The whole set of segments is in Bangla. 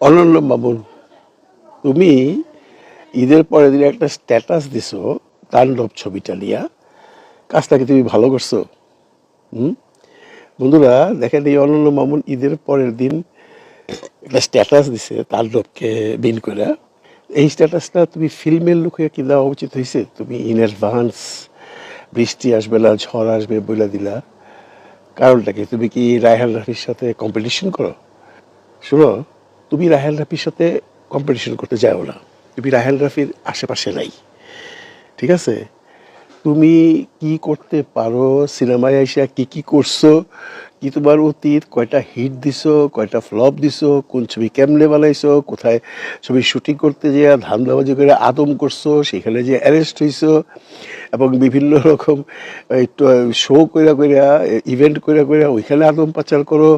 অনন্য মামুন তুমি ঈদের পরের দিন একটা স্ট্যাটাস দিছো, তাণ্ডব ছবিটা নিয়া। কাজটাকে তুমি ভালো করছ। হুম? বন্ধুরা, দেখেন এই অনন্য মামুন ঈদের পরের দিন একটা স্ট্যাটাস দিছে, তাণ্ডবকে বিন করে এই স্ট্যাটাসটা তুমি ফিল্মের লোক কি দেওয়া উচিত হয়েছে তুমি ইন অ্যাডভান্স বৃষ্টি আসবে না, ঝড় আসবে বইলা দিলা। কারণটা কি? তুমি কি রায়হান রাফির সাথে কম্পিটিশন করো? শোনো তুমি রাহেল রাফির সাথে কম্পিটিশন করতে যাও না। তুমি রাহেল রাফির আশেপাশে নাই। ঠিক আছে? তুমি কি করতে পারো? সিনেমায় এসে কি কি করছ? কি তোমার অতীত? কয়টা হিট দিছো? কয়টা ফ্লপ দিছো? কোন ছবি কেমনে বানাইছো? কোথায় ছবি শুটিং করতে যেয়ে ধান্দাবাজি করে আদম করছ? সেখানে যে অ্যারেস্ট হইছো? এবং বিভিন্ন রকম শো কইরা কইরা ইভেন্ট কইরা কইরা ওইখানে আদম পাচার করো।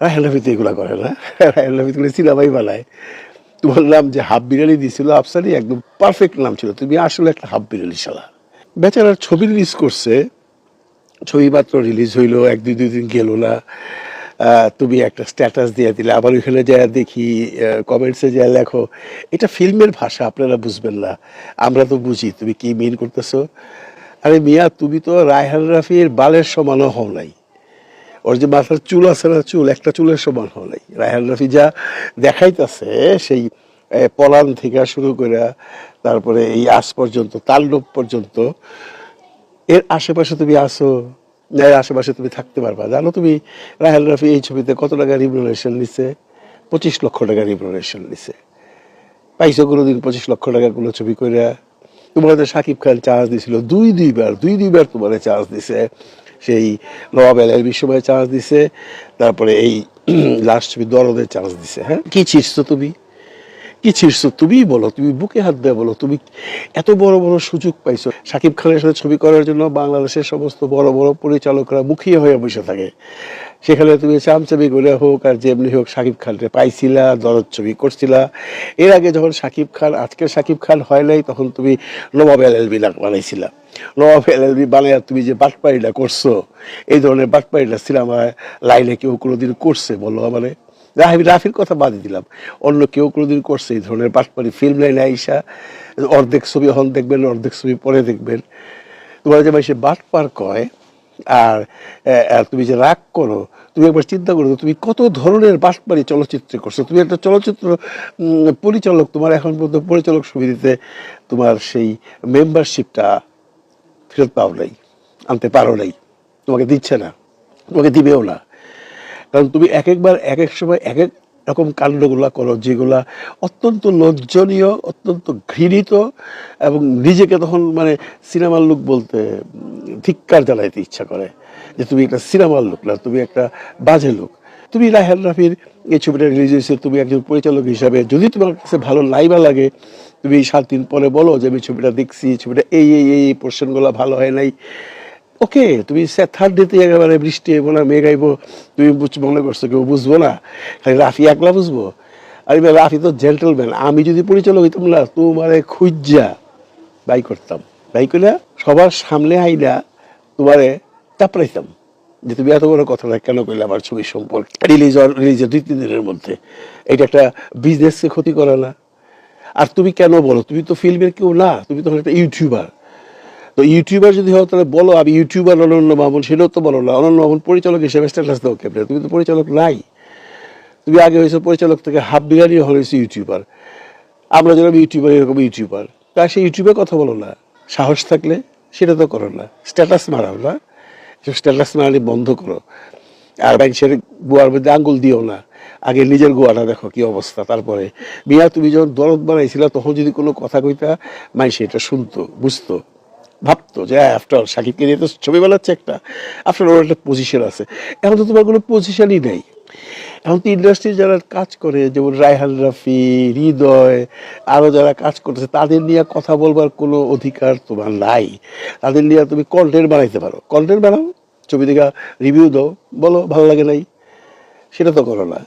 রাহেল রাফি তো এগুলো করে না। রাহেল রাফি তুলে সিনেমাই বানায়। নাম যে হাফ বিরিয়ানি দিছিল আফসারি একদম পারফেক্ট নাম ছিল। তুমি আসলে একটা হাফ বিরিয়ানি শালা। বেচারার ছবি রিলিজ করছে। ছবি মাত্র রিলিজ হইল, এক, দুই দুই দিন গেল না। তুমি একটা স্ট্যাটাস দিয়ে দিলে। আবার ওইখানে যা দেখি কমেন্টসে যা লেখো, এটা ফিল্মের ভাষা, আপনারা বুঝবেন না। আমরা তো বুঝি, তুমি কি মিন করতেছো? আরে মিয়া, তুমি তো রায়হান রাফির বালের সমানও হও নাই। ওর যে মাথার চুল আছে না চুল? একটা চুলের সমান হও নাই। রায়হান রাফি যা দেখাইতেছে সেই পলান থেকে শুরু করে, তারপরে এই আজ পর্যন্ত তাল্লুক পর্যন্ত। এর আশেপাশে তুমি আসো এর আশেপাশে তুমি থাকতে পারবা। জানো তুমি রাহেল রাফি এই ছবিতে কত টাকা রিমুনারেশন নিছে? পঁচিশ লক্ষ টাকা রিমুনারেশন নিছে। পাইছো কোনোদিন পঁচিশ লক্ষ টাকা কোনো ছবি করে তোমার সাকিব খান চার্জ দিছিল, দুই দুইবার দুই দুইবার তোমার চার্জ দিছে। সেই নবাব এলএলবির সময় চান্স দিছে, তারপরে এই লাস্ট ছবি দরদের চান্স দিছে হ্যাঁ? কি ছিড়ছো তুমি? কি ছিড়ছো? তুমি বলো, তুমি বুকে হাত দেয়া বলো, তুমি এত বড় বড় সুযোগ পাইছো। সাকিব খানের সাথে ছবি করার জন্য বাংলাদেশের সমস্ত বড় বড় পরিচালকরা মুখিয়ে হয়ে বসে থাকে। সেখানে তুমি চামচামি করে হোক আর যেমনি হোক সাকিব খানকে পাইছিলা, দরদ ছবি করছিলা। এর আগে যখন সাকিব খান আজকের সাকিব খান হয় নাই, তখন তুমি নবাব এল এলবি বানাইছিলা। নবাব এল এল বি বানাইয়া তুমি যে বাটপাড়িটা করছ, এই ধরনের বাটপাড়িটা সিনেমায় লাইনে কেউ কোনোদিন করছে বলো আমারে? রাফি রাফির কথা বাদই দিলাম। অন্য কেউ কোনোদিন করছে এই ধরনের বাটপাড়ি ফিল্ম লাইনে আইসা, অর্ধেক ছবি হন দেখবেন, অর্ধেক ছবি পরে দেখবেন। তোমার যে সে বাটপার কয়, আর তুমি যে রাগ করো, তুমি একবার চিন্তা করো তুমি কত ধরনের বাটপাড়ি চলচ্চিত্রে করছ। তুমি একটা চলচ্চিত্র পরিচালক, তোমার এখন পর্যন্ত পরিচালক সমিতিতে তোমার সেই মেম্বারশিপটা ফেরত পাও নাই, আনতে পারো নাই। তোমাকে দিচ্ছে না, তোমাকে দিবেও না। কারণ তুমি এক একবার এক এক সময় এক এক রকম কাণ্ডগুলা করো যেগুলা অত্যন্ত লজ্জনীয়, অত্যন্ত ঘৃণিত এবং নিজেকে তখন মানে সিনেমার লোক বলতে ধিক্কার জানাইতে ইচ্ছা করে যে তুমি একটা সিনেমার লোক না, তুমি একটা বাজে লোক। তুমি রাহেল রাফির এই ছবিটা রিলিজ হয়েছে, তুমি একজন পরিচালক হিসাবে। যদি তোমার কাছে ভালো লাইবা লাগে, তুমি সাত দিন পরে বলো যে আমি ছবিটা দেখছি, ছবিটা এই এই এই পোর্শনগুলো ভালো হয় নাই। ওকে, তুমি থার্ড ডেতে একেবারে বৃষ্টি হইব না, মেঘ আইব, তুমি মনে করছ কেউ বুঝব না, খালি রাফি একলা বুঝব? আর এবার রাফি তো জেন্টলম্যান আমি যদি পরিচালক হইতাম না, তোমারে খুঁজা বাই করতাম। বাই করে সবার সামনে আইলা তোমারে চাপড়াইতাম। যে তুমি এত বড় কথাটা কেন কইলে আমার ছবি সম্পর্কে? রিলিজ রিলিজের দুই, তিন দিনের মধ্যে। এটা একটা বিজনেসকে ক্ষতি করে না। আর তুমি কেন বলো? তুমি তো ফিল্মের কেউ না, তুমি তো একটা ইউটিউবার তো ইউটিউবার যদি হও, তাহলে বলো, আমি ইউটিউবার অনন্য মামুন, সেটাও তো বলো না। অনন্য মামুন পরিচালক হিসেবে স্ট্যাটাস দাও কেমনে? তুমি তো পরিচালক নাই। তুমি আগে হয়েছো পরিচালক থেকে হাফ বিরিয়ানি হয়েছো ইউটিউবার আমরা যেরকম ইউটিউবার এরকম ইউটিউবার তা সেই ইউটিউবে কথা বলো না। সাহস থাকলে সেটা তো করো না। স্ট্যাটাস মারাও না। স্ট্যাটাস মারানি বন্ধ করো। আর মানুষের গোয়ার মধ্যে আঙ্গুল দিও না। আগে নিজের গোয়াটা দেখো কি অবস্থা। তারপরে মিয়া, তুমি যখন দরদ বানাইছিলা, তখন যদি কোনো কথা কইতা, মানুষ সেটা শুনতো, বুঝতো। ভাবতো যে আফটার সাকিবকে নিয়ে তো ছবি বানাচ্ছে একটা। আফটার ওর একটা পজিশন আছে। এখন তো তোমার কোনো পজিশনই নেই। এখন তো ইন্ডাস্ট্রি যারা কাজ করে, যেমন রায়হান রাফি, হৃদয় আরও যারা কাজ করতেছে, তাদের নিয়ে কথা বলবার কোনো অধিকার তোমার নাই। তাদের নিয়ে তুমি কন্টেন্ট বানাইতে পারো। কন্টেন্ট বানাও, ছবি দেখা রিভিউ দাও, বলো, ভালো লাগে নাই? সেটা তো করো না।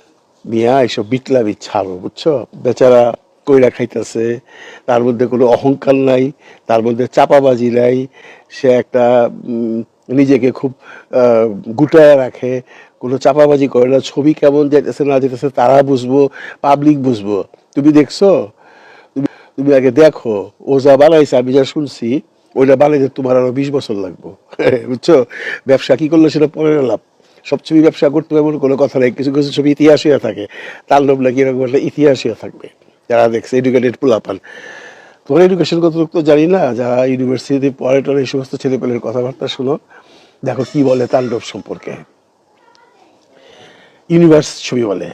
মিয়া এইসব বিটলাবি ছাড়ো, বুঝছ? বেচারা কইরা খাইতেছে। তার মধ্যে কোনো অহংকার নাই, তার মধ্যে চাপাবাজি নাই। সে একটা নিজেকে খুব গুটায় রাখে। কোনো চাপাবাজি করে না। ছবি কেমন যেতেছে না যেতেছে তারা বুঝব, পাবলিক বুঝব। তুমি দেখছ? তুমি তুমি আগে দেখো। ও যা বানাইছে, আমি যা শুনছি, ওইটা বানাইতে তোমার আরও বিশ বছর লাগবো। বুঝছ? ব্যবসা কি করলে সেটা পরে লাভ সব ছবি ব্যবসা করতে হবে এমন কোনো কথা নেই। কিছু কিছু ছবি ইতিহাস হয়ে থাকে। তার লোভ নাকি এরকম একটা থাকবে। যারা দেখছে এডুকেটেড পোলাপান। তোমার এডুকেশন কত তো জানি না, যারা ইউনিভার্সিটি পড়ে টরে এই সমস্ত ছেলেপেলের কথাবার্তা শুনো। দেখো কি বলে তাণ্ডব সম্পর্কে। ইউনিভার্স ছবি বলে।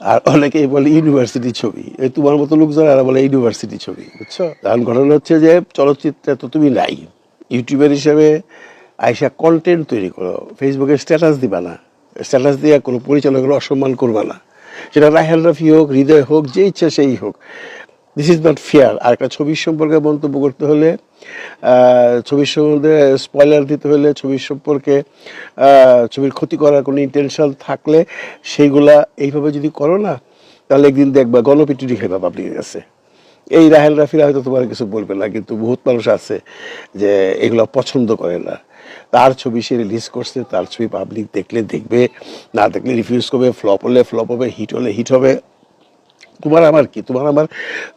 আর অনেকেই বলে ইউনিভার্সিটি ছবি। এই তোমার মতো লোকজন আর বলে ইউনিভার্সিটি ছবি, বুঝছ? কারণ ঘটনা হচ্ছে যে চলচ্চিত্রে তো তুমি নাই। ইউটিউবার হিসেবে আইসা কন্টেন্ট তৈরি করো। ফেসবুকে স্ট্যাটাস দিবা না। স্ট্যাটাস দিয়ে কোনো পরিচালকের অসম্মান করবা না। সেটা রাহেল রাফি হোক, হৃদয় হোক, যে ইচ্ছা সেই হোক। দিস ইজ নট ফেয়ার আর একটা ছবির সম্পর্কে মন্তব্য করতে হলে ছবির সম্বন্ধে স্পয়লার দিতে হলে ছবির সম্পর্কে ছবির ক্ষতি করার কোনো ইন্টেনশন থাকলে সেইগুলা এইভাবে যদি করো না, তাহলে একদিন দেখবা গণপিটুরি খেবা পাবলিকের কাছে। এই রাহেল রাফিরা হয়তো তোমার কিছু বলবে না, কিন্তু বহুত মানুষ আছে যে এগুলো পছন্দ করে না। তার ছবি সে রিলিজ করছে, তার ছবি পাবলিক দেখলে দেখবে, না দেখলে রিফিউজ করবে ফ্লপ হলে ফ্লপ হবে হিট হলে হিট হবে। তোমার আমার কি? তোমার আমার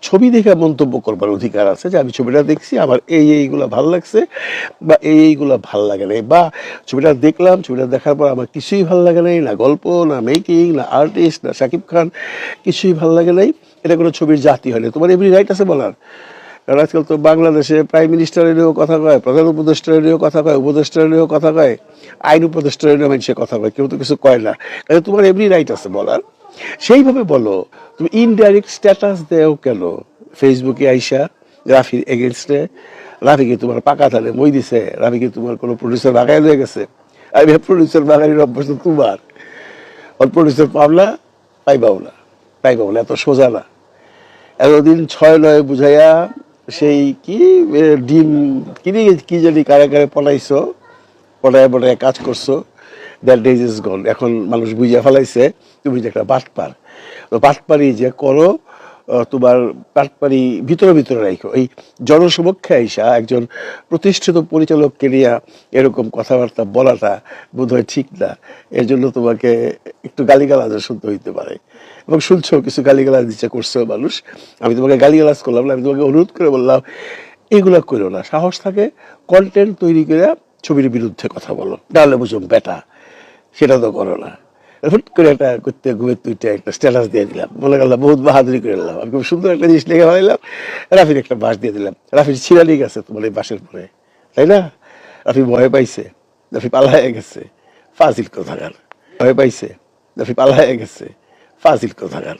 ছবি দেখে মন্তব্য করবার অধিকার আছে যে আমি ছবিটা দেখছি, আমার এই এইগুলো ভালো লাগছে বা এই এইগুলো ভালো লাগে নাই। বা ছবিটা দেখলাম, ছবিটা দেখার পর আমার কিছুই ভালো লাগে নাই, না গল্প, না মেকিং না আর্টিস্ট না শাকিব খান, কিছুই ভালো লাগে নাই। এটা কোনো ছবির জাতি হয় না তোমার এমনি রাইট আছে বলার? কারণ আজকাল তো বাংলাদেশে প্রাইম মিনিস্টারেরও কথা কয়, প্রধান উপদেষ্টারেরও কথা কয় উপদেষ্টারেরও কথা কয়, আইন উপদেষ্টারেরও মানুষের কথা কয়, কেউ তো কিছু কয় না। কারণ তোমার এমনি রাইট আছে বলার। সেইভাবে বলো, তুমি ইনডাইরেক্ট স্ট্যাটাস দেও কেন? ফেসবুকে আইসা রাফির এগেনস্টে রাফিকে তোমার পাকা তালে মই দিছে? রাফিকে তোমার কোনো প্রডিউসার বাগাই হয়ে গেছে? আমি প্রডিউসার বাগানির অভ্যাস তোমার। ওর প্রডিউসার পাবলা পাইবাও না। পাইবাও না, এত সোজা না। এতদিন ছয় নয় বুঝাইয়া সেই কি ডিম কিনে কি জানি কারে কারে পলাইছো, পলায় পলায় কাজ করছ দ্যাট ডেজ ইজ গন এখন মানুষ বুঝিয়া ফেলাইছে, তুমি যে একটা বাটপার। বাটপারি যে করো তোমার বাটপারি ভিতরে ভিতরে রাখো এই জনসমক্ষে আইসা একজন প্রতিষ্ঠিত পরিচালককে নিয়ে এরকম কথাবার্তা বলাটা বোধহয় ঠিক না। এর জন্য তোমাকে একটু গালিগালাজও শুনতে হইতে পারে। এবং শুনছো, কিছু গালিগালাজ দিচ্ছে করছ মানুষ। আমি তোমাকে গালিগালাজ করলাম না, আমি তোমাকে অনুরোধ করে বললাম, এগুলো করো না। সাহস থাকে কন্টেন্ট তৈরি করে ছবির বিরুদ্ধে কথা বলো। ডালে বুঝুম বেটা সেটা তো করো না। হুট করে একটা করতে ঘুমে তুইটা একটা স্ট্যাটাস দিয়ে দিলাম। মনে করলাম, বহুত বাহাদুরি করে নিলাম। আমি খুব সুন্দর একটা জিনিস লেগে ফেলাইলাম রাফির একটা বাস দিয়ে দিলাম। রাফির ছিড়ালি গেছে তোমার এই বাসের পরে তাই না? রাফি ভয় পাইছে। রাফি পালায় গেছে। ফাজিল কোথাকার? ভয় পাইছে। রাফি পালায় গেছে। ফাজিল কোথাকার